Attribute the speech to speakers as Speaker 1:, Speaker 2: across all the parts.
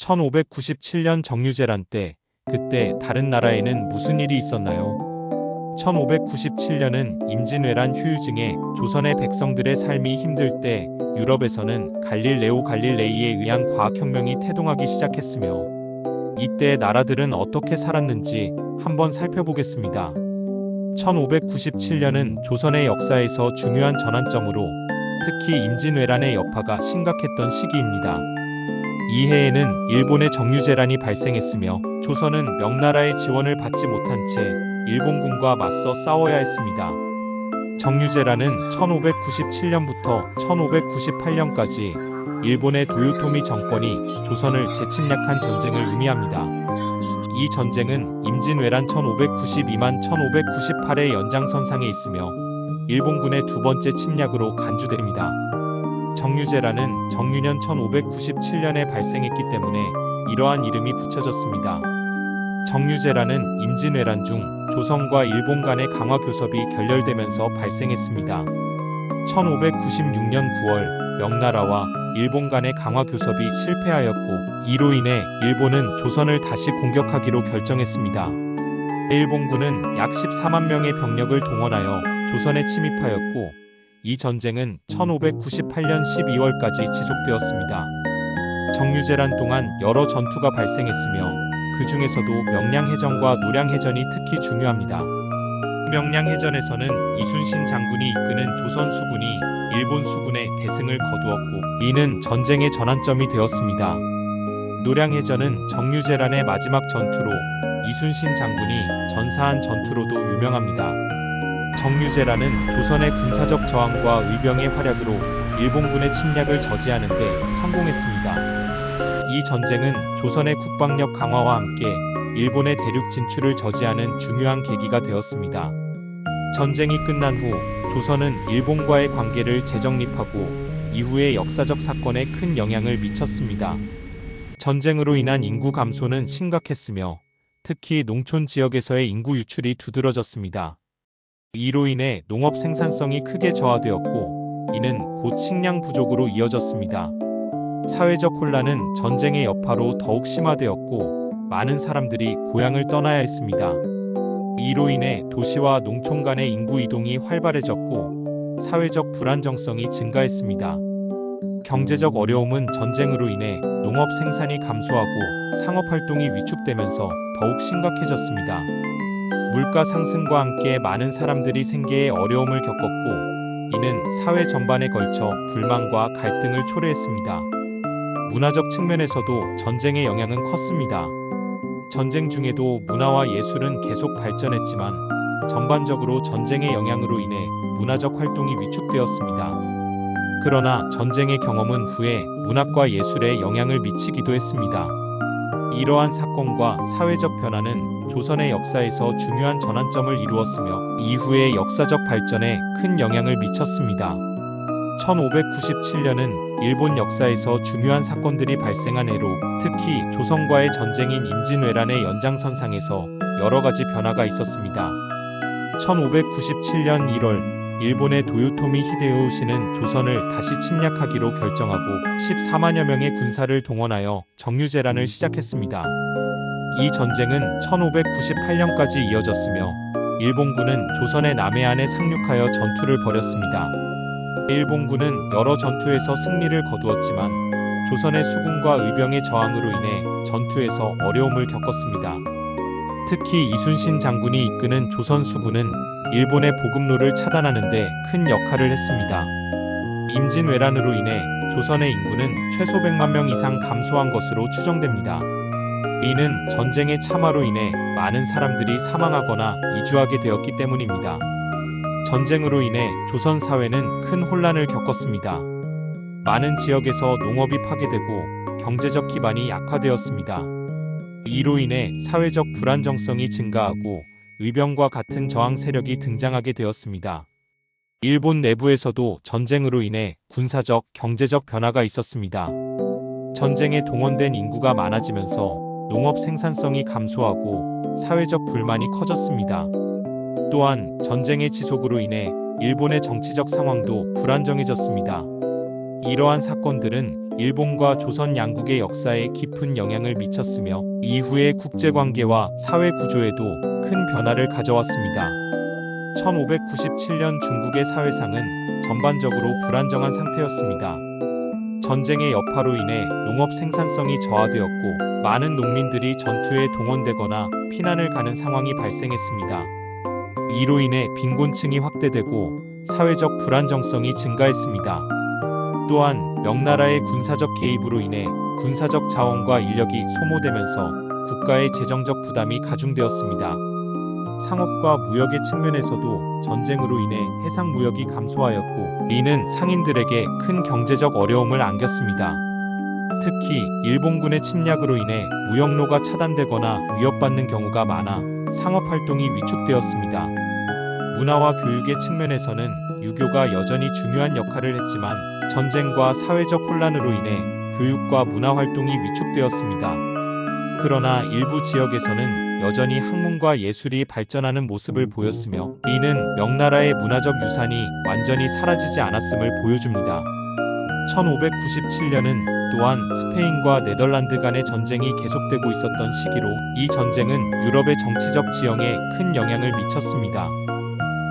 Speaker 1: 1597년 정유재란 때 그때 다른 나라에는 무슨 일이 있었나요? 1597년은 임진왜란 휴유증에 조선의 백성들의 삶이 힘들 때 유럽에서는 갈릴레오 갈릴레이에 의한 과학혁명이 태동하기 시작했으며 이때 나라들은 어떻게 살았는지 한번 살펴보겠습니다. 1597년은 조선의 역사에서 중요한 전환점으로 특히 임진왜란의 여파가 심각했던 시기입니다. 이 해에는 일본의 정유재란이 발생했으며 조선은 명나라의 지원을 받지 못한 채 일본군과 맞서 싸워야 했습니다. 정유재란은 1597년부터 1598년까지 일본의 도요토미 정권이 조선을 재침략한 전쟁을 의미합니다. 이 전쟁은 임진왜란 1592만 1598의 연장선상에 있으며 일본군의 두 번째 침략으로 간주됩니다. 정유재란은 정유년 1597년에 발생했기 때문에 이러한 이름이 붙여졌습니다. 정유재란은 임진왜란 중 조선과 일본 간의 강화 교섭이 결렬되면서 발생했습니다. 1596년 9월 명나라와 일본 간의 강화 교섭이 실패하였고 이로 인해 일본은 조선을 다시 공격하기로 결정했습니다. 일본군은 약 14만 명의 병력을 동원하여 조선에 침입하였고 이 전쟁은 1598년 12월까지 지속되었습니다. 정유재란 동안 여러 전투가 발생했으며 그 중에서도 명량해전과 노량해전이 특히 중요합니다. 명량해전에서는 이순신 장군이 이끄는 조선 수군이 일본 수군의 대승을 거두었고 이는 전쟁의 전환점이 되었습니다. 노량해전은 정유재란의 마지막 전투로 이순신 장군이 전사한 전투로도 유명합니다. 정유재란은 조선의 군사적 저항과 의병의 활약으로 일본군의 침략을 저지하는 데 성공했습니다. 이 전쟁은 조선의 국방력 강화와 함께 일본의 대륙 진출을 저지하는 중요한 계기가 되었습니다. 전쟁이 끝난 후 조선은 일본과의 관계를 재정립하고 이후의 역사적 사건에 큰 영향을 미쳤습니다. 전쟁으로 인한 인구 감소는 심각했으며 특히 농촌 지역에서의 인구 유출이 두드러졌습니다. 이로 인해 농업 생산성이 크게 저하되었고 이는 곧 식량 부족으로 이어졌습니다. 사회적 혼란은 전쟁의 여파로 더욱 심화되었고 많은 사람들이 고향을 떠나야 했습니다. 이로 인해 도시와 농촌 간의 인구 이동이 활발해졌고 사회적 불안정성이 증가했습니다. 경제적 어려움은 전쟁으로 인해 농업 생산이 감소하고 상업 활동이 위축되면서 더욱 심각해졌습니다. 물가 상승과 함께 많은 사람들이 생계에 어려움을 겪었고 이는 사회 전반에 걸쳐 불만과 갈등을 초래했습니다. 문화적 측면에서도 전쟁의 영향은 컸습니다. 전쟁 중에도 문화와 예술은 계속 발전했지만 전반적으로 전쟁의 영향으로 인해 문화적 활동이 위축되었습니다. 그러나 전쟁의 경험은 후에 문학과 예술에 영향을 미치기도 했습니다. 이러한 사건과 사회적 변화는 조선의 역사에서 중요한 전환점을 이루었으며 이후의 역사적 발전에 큰 영향을 미쳤습니다. 1597년은 일본 역사에서 중요한 사건들이 발생한 해로 특히 조선과의 전쟁인 임진왜란의 연장선상에서 여러 가지 변화가 있었습니다. 1597년 1월 일본의 도요토미 히데요시는 조선을 다시 침략하기로 결정하고 14만여 명의 군사를 동원하여 정유재란을 시작했습니다. 이 전쟁은 1598년까지 이어졌으며 일본군은 조선의 남해안에 상륙하여 전투를 벌였습니다. 일본군은 여러 전투에서 승리를 거두었지만 조선의 수군과 의병의 저항으로 인해 전투에서 어려움을 겪었습니다. 특히 이순신 장군이 이끄는 조선 수군은 일본의 보급로를 차단하는 데 큰 역할을 했습니다. 임진왜란으로 인해 조선의 인구는 최소 100만 명 이상 감소한 것으로 추정됩니다. 이는 전쟁의 참화로 인해 많은 사람들이 사망하거나 이주하게 되었기 때문입니다. 전쟁으로 인해 조선 사회는 큰 혼란을 겪었습니다. 많은 지역에서 농업이 파괴되고 경제적 기반이 약화되었습니다. 이로 인해 사회적 불안정성이 증가하고 의병과 같은 저항 세력이 등장하게 되었습니다. 일본 내부에서도 전쟁으로 인해 군사적, 경제적 변화가 있었습니다. 전쟁에 동원된 인구가 많아지면서 농업 생산성이 감소하고 사회적 불만이 커졌습니다. 또한 전쟁의 지속으로 인해 일본의 정치적 상황도 불안정해졌습니다. 이러한 사건들은 일본과 조선 양국의 역사에 깊은 영향을 미쳤으며 이후의 국제관계와 사회 구조에도 큰 변화를 가져왔습니다. 1597년 중국의 사회상은 전반적으로 불안정한 상태였습니다. 전쟁의 여파로 인해 농업 생산성이 저하되었고 많은 농민들이 전투에 동원되거나 피난을 가는 상황이 발생했습니다. 이로 인해 빈곤층이 확대되고 사회적 불안정성이 증가했습니다. 또한 명나라의 군사적 개입으로 인해 군사적 자원과 인력이 소모되면서 국가의 재정적 부담이 가중되었습니다. 상업과 무역의 측면에서도 전쟁으로 인해 해상 무역이 감소하였고 이는 상인들에게 큰 경제적 어려움을 안겼습니다. 특히 일본군의 침략으로 인해 무역로가 차단되거나 위협받는 경우가 많아 상업 활동이 위축되었습니다. 문화와 교육의 측면에서는 유교가 여전히 중요한 역할을 했지만 전쟁과 사회적 혼란으로 인해 교육과 문화 활동이 위축되었습니다. 그러나 일부 지역에서는 여전히 학문과 예술이 발전하는 모습을 보였으며 이는 명나라의 문화적 유산이 완전히 사라지지 않았음을 보여줍니다. 1597년은 또한 스페인과 네덜란드 간의 전쟁이 계속되고 있었던 시기로 이 전쟁은 유럽의 정치적 지형에 큰 영향을 미쳤습니다.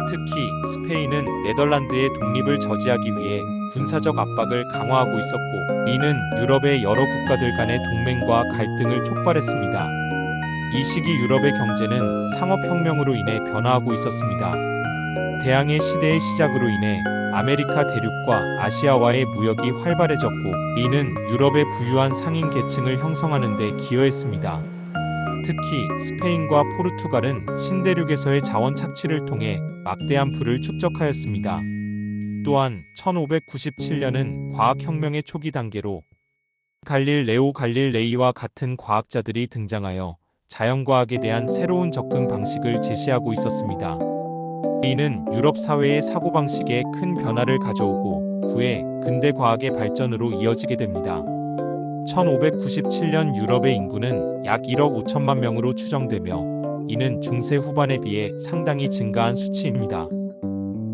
Speaker 1: 특히 스페인은 네덜란드의 독립을 저지하기 위해 군사적 압박을 강화하고 있었고 이는 유럽의 여러 국가들 간의 동맹과 갈등을 촉발했습니다. 이 시기 유럽의 경제는 상업혁명으로 인해 변화하고 있었습니다. 대항해 시대의 시작으로 인해 아메리카 대륙과 아시아와의 무역이 활발해졌고 이는 유럽의 부유한 상인 계층을 형성하는 데 기여했습니다. 특히 스페인과 포르투갈은 신대륙에서의 자원 착취를 통해 막대한 부를 축적하였습니다. 또한 1597년은 과학혁명의 초기 단계로 갈릴레오 갈릴레이와 같은 과학자들이 등장하여 자연과학에 대한 새로운 접근 방식을 제시하고 있었습니다. 이는 유럽 사회의 사고방식에 큰 변화를 가져오고 후에 근대 과학의 발전으로 이어지게 됩니다. 1597년 유럽의 인구는 약 1억 5천만 명으로 추정되며 이는 중세 후반에 비해 상당히 증가한 수치입니다.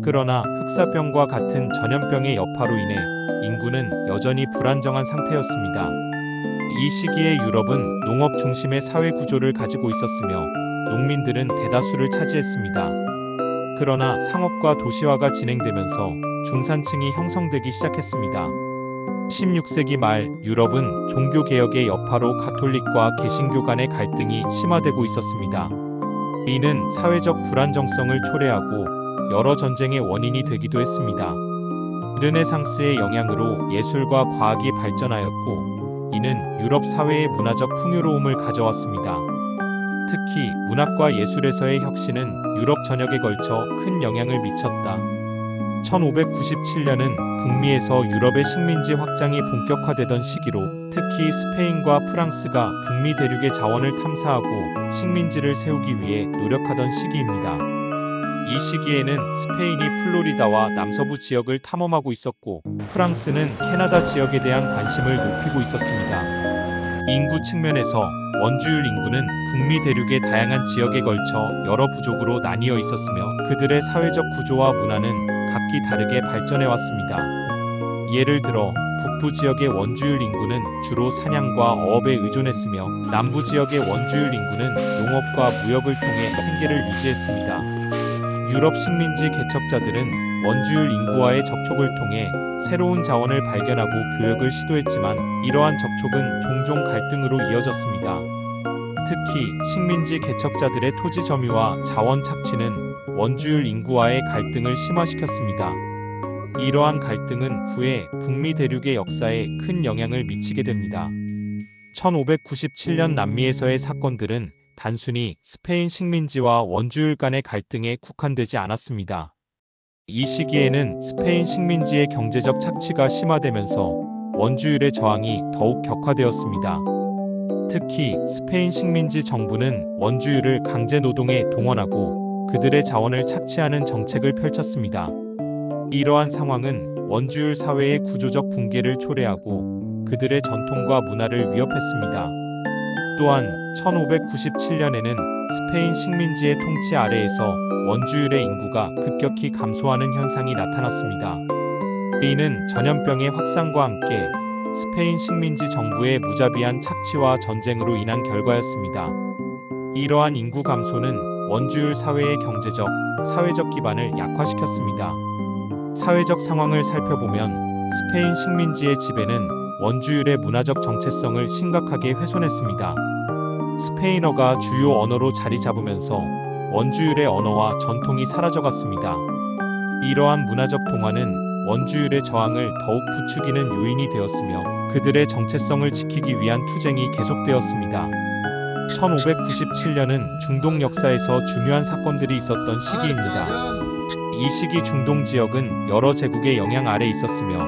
Speaker 1: 그러나 흑사병과 같은 전염병의 여파로 인해 인구는 여전히 불안정한 상태였습니다. 이 시기에 유럽은 농업 중심의 사회 구조를 가지고 있었으며 농민들은 대다수를 차지했습니다. 그러나 상업과 도시화가 진행되면서 중산층이 형성되기 시작했습니다. 16세기 말 유럽은 종교 개혁의 여파로 가톨릭과 개신교 간의 갈등이 심화되고 있었습니다. 이는 사회적 불안정성을 초래하고 여러 전쟁의 원인이 되기도 했습니다. 르네상스의 영향으로 예술과 과학이 발전하였고 이는 유럽 사회의 문화적 풍요로움을 가져왔습니다. 특히 문학과 예술에서의 혁신은 유럽 전역에 걸쳐 큰 영향을 미쳤다. 1597년은 북미에서 유럽의 식민지 확장이 본격화되던 시기로 특히 스페인과 프랑스가 북미 대륙의 자원을 탐사하고 식민지를 세우기 위해 노력하던 시기입니다. 이 시기에는 스페인이 플로리다와 남서부 지역을 탐험하고 있었고 프랑스는 캐나다 지역에 대한 관심을 높이고 있었습니다. 인구 측면에서 원주율 인구는 북미 대륙의 다양한 지역에 걸쳐 여러 부족으로 나뉘어 있었으며 그들의 사회적 구조와 문화는 각기 다르게 발전해 왔습니다. 예를 들어 북부 지역의 원주율 인구는 주로 사냥과 어업에 의존했으며 남부 지역의 원주율 인구는 농업과 무역을 통해 생계를 유지했습니다. 유럽 식민지 개척자들은 원주율 인구와의 접촉을 통해 새로운 자원을 발견하고 교역을 시도했지만 이러한 접촉은 종종 갈등으로 이어졌습니다. 특히 식민지 개척자들의 토지 점유와 자원 착취는 원주율 인구와의 갈등을 심화시켰습니다. 이러한 갈등은 후에 북미 대륙의 역사에 큰 영향을 미치게 됩니다. 1597년 남미에서의 사건들은 단순히 스페인 식민지와 원주율 간의 갈등에 국한되지 않았습니다. 이 시기에는 스페인 식민지의 경제적 착취가 심화되면서 원주율의 저항이 더욱 격화되었습니다. 특히 스페인 식민지 정부는 원주율을 강제 노동에 동원하고 그들의 자원을 착취하는 정책을 펼쳤습니다. 이러한 상황은 원주율 사회의 구조적 붕괴를 초래하고 그들의 전통과 문화를 위협했습니다. 또한 1597년에는 스페인 식민지의 통치 아래에서 원주율의 인구가 급격히 감소하는 현상이 나타났습니다. 이는 전염병의 확산과 함께 스페인 식민지 정부의 무자비한 착취와 전쟁으로 인한 결과였습니다. 이러한 인구 감소는 원주율 사회의 경제적, 사회적 기반을 약화시켰습니다. 사회적 상황을 살펴보면 스페인 식민지의 지배는 원주율의 문화적 정체성을 심각하게 훼손했습니다. 스페인어가 주요 언어로 자리 잡으면서 원주율의 언어와 전통이 사라져갔습니다. 이러한 문화적 동화는 원주율의 저항을 더욱 부추기는 요인이 되었으며 그들의 정체성을 지키기 위한 투쟁이 계속되었습니다. 1597년은 중동 역사에서 중요한 사건들이 있었던 시기입니다. 이 시기 중동 지역은 여러 제국의 영향 아래 있었으며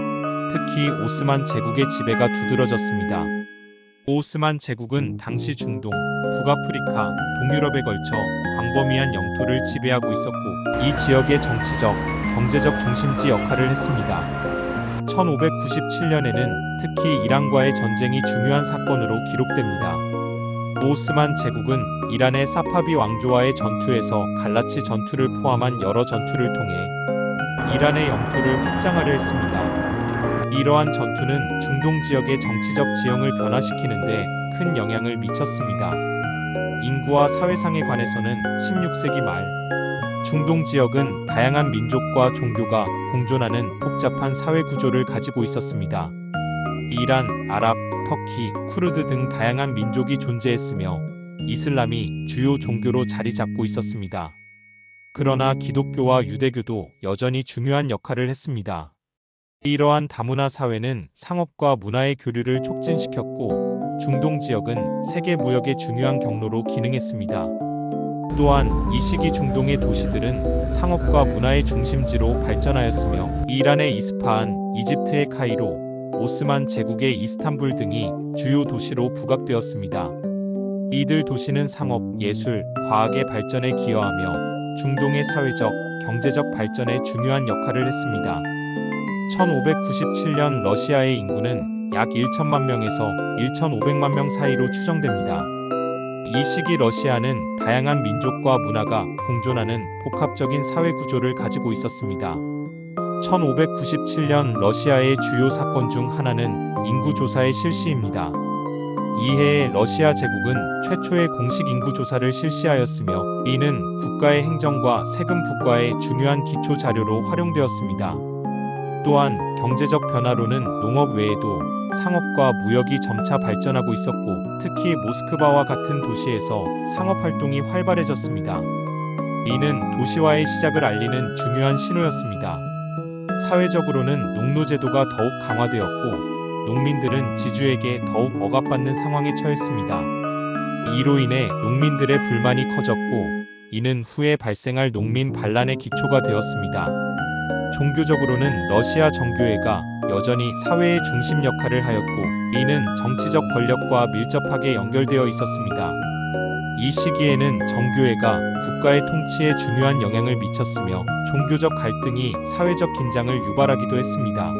Speaker 1: 특히 오스만 제국의 지배가 두드러졌습니다. 오스만 제국은 당시 중동, 북아프리카, 동유럽에 걸쳐 광범위한 영토를 지배하고 있었고 이 지역의 정치적, 경제적 중심지 역할을 했습니다. 1597년에는 특히 이란과의 전쟁이 중요한 사건으로 기록됩니다. 오스만 제국은 이란의 사파비 왕조와의 전투에서 갈라치 전투를 포함한 여러 전투를 통해 이란의 영토를 확장하려 했습니다. 이러한 전투는 중동 지역의 정치적 지형을 변화시키는데 큰 영향을 미쳤습니다. 인구와 사회상에 관해서는 16세기 말 중동 지역은 다양한 민족과 종교가 공존하는 복잡한 사회 구조를 가지고 있었습니다. 이란, 아랍, 터키, 쿠르드 등 다양한 민족이 존재했으며 이슬람이 주요 종교로 자리 잡고 있었습니다. 그러나 기독교와 유대교도 여전히 중요한 역할을 했습니다. 이러한 다문화 사회는 상업과 문화의 교류를 촉진시켰고 중동 지역은 세계 무역의 중요한 경로로 기능했습니다. 또한 이 시기 중동의 도시들은 상업과 문화의 중심지로 발전하였으며 이란의 이스파한, 이집트의 카이로, 오스만 제국의 이스탄불 등이 주요 도시로 부각되었습니다. 이들 도시는 상업, 예술, 과학의 발전에 기여하며 중동의 사회적, 경제적 발전에 중요한 역할을 했습니다. 1597년 러시아의 인구는 약 1천만 명에서 1,500만 명 사이로 추정됩니다. 이 시기 러시아는 다양한 민족과 문화가 공존하는 복합적인 사회 구조를 가지고 있었습니다. 1597년 러시아의 주요 사건 중 하나는 인구조사의 실시입니다. 이해에 러시아 제국은 최초의 공식 인구조사를 실시하였으며 이는 국가의 행정과 세금 부과의 중요한 기초 자료로 활용되었습니다. 또한 경제적 변화로는 농업 외에도 상업과 무역이 점차 발전하고 있었고 특히 모스크바와 같은 도시에서 상업 활동이 활발해졌습니다. 이는 도시화의 시작을 알리는 중요한 신호였습니다. 사회적으로는 농노제도가 더욱 강화되었고 농민들은 지주에게 더욱 억압받는 상황에 처했습니다. 이로 인해 농민들의 불만이 커졌고 이는 후에 발생할 농민 반란의 기초가 되었습니다. 종교적으로는 러시아 정교회가 여전히 사회의 중심 역할을 하였고 이는 정치적 권력과 밀접하게 연결되어 있었습니다. 이 시기에는 정교회가 국가의 통치에 중요한 영향을 미쳤으며 종교적 갈등이 사회적 긴장을 유발하기도 했습니다.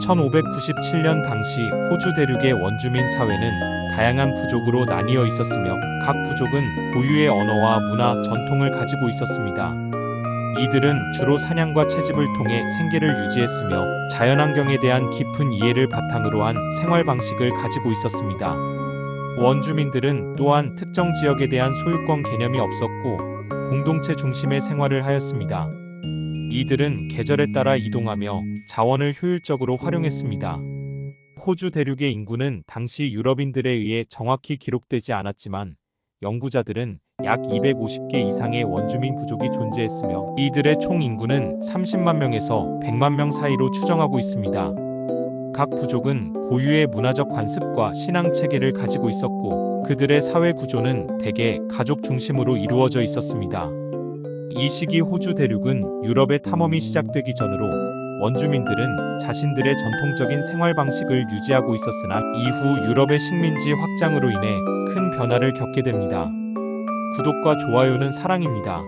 Speaker 1: 1597년 당시 호주 대륙의 원주민 사회는 다양한 부족으로 나뉘어 있었으며 각 부족은 고유의 언어와 문화, 전통을 가지고 있었습니다. 이들은 주로 사냥과 채집을 통해 생계를 유지했으며 자연환경에 대한 깊은 이해를 바탕으로 한 생활 방식을 가지고 있었습니다. 원주민들은 또한 특정 지역에 대한 소유권 개념이 없었고 공동체 중심의 생활을 하였습니다. 이들은 계절에 따라 이동하며 자원을 효율적으로 활용했습니다. 호주 대륙의 인구는 당시 유럽인들에 의해 정확히 기록되지 않았지만 연구자들은 약 250개 이상의 원주민 부족이 존재했으며 이들의 총 인구는 30만 명에서 100만 명 사이로 추정하고 있습니다. 각 부족은 고유의 문화적 관습과 신앙 체계를 가지고 있었고 그들의 사회 구조는 대개 가족 중심으로 이루어져 있었습니다. 이 시기 호주 대륙은 유럽의 탐험이 시작되기 전으로 원주민들은 자신들의 전통적인 생활 방식을 유지하고 있었으나 이후 유럽의 식민지 확장으로 인해 큰 변화를 겪게 됩니다. 구독과 좋아요는 사랑입니다.